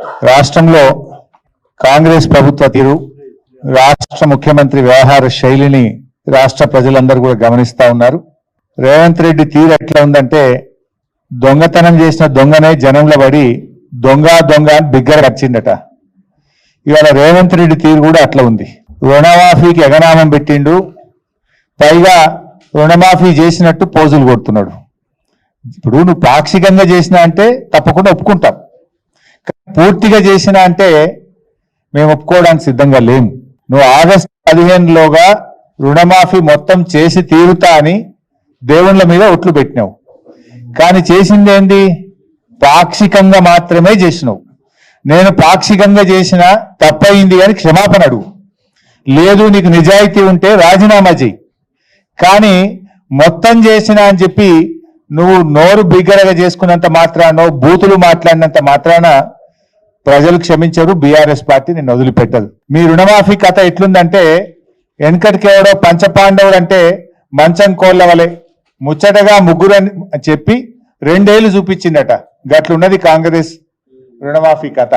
రాష్ట్రంలో కాంగ్రెస్ ప్రభుత్వ తీరు రాష్ట్ర ముఖ్యమంత్రి వ్యవహార శైలిని రాష్ట్ర ప్రజలందరూ కూడా గమనిస్తా ఉన్నారు. రేవంత్ రెడ్డి తీరు ఎట్లా ఉందంటే దొంగతనం చేసిన దొంగనే జనంలో పడి దొంగ దొంగ అని బిగ్గర వచ్చిందట ఇవాళ రేవంత్ రెడ్డి తీరు కూడా అట్లా ఉంది. రుణమాఫీకి ఎగనామం పెట్టిండు పైగా రుణమాఫీ చేసినట్టు పోజులు కొడుతున్నాడు. ఇప్పుడు నువ్వు పాక్షికంగా చేసినా అంటే తప్పకుండా ఒప్పుకుంటాం. పూర్తిగా చేసినా అంటే మేము ఒప్పుకోవడానికి సిద్ధంగా లేము. నువ్వు ఆగస్టు పదిహేనులోగా రుణమాఫీ మొత్తం చేసి తీరుతా అని దేవుళ్ళ మీద ఒట్లు పెట్టినావు. కానీ చేసింది ఏంది? పాక్షికంగా మాత్రమే చేసినావు. నేను పాక్షికంగా చేసిన తప్పయింది అని క్షమాపణ అడుగు. లేదు నీకు నిజాయితీ ఉంటే రాజీనామా చెయ్యి. కానీ మొత్తం చేసిన అని చెప్పి నువ్వు నోరు బిగ్గరగా చేసుకున్నంత మాత్రానో బూతులు మాట్లాడినంత మాత్రాన ప్రజలు క్షమించరు బీఆర్ఎస్ పార్టీ నిన్ను వదిలిపెట్టదు. మీ రుణమాఫీ కథ ఎట్లుందంటే వెనకటికేవడో పంచపాండవుడు అంటే మంచం కోళ్ళ వలె ముచ్చటగా ముగ్గురు అని చెప్పి రెండేళ్ళు చూపించిందట గట్లున్నది కాంగ్రెస్ రుణమాఫీ కథ.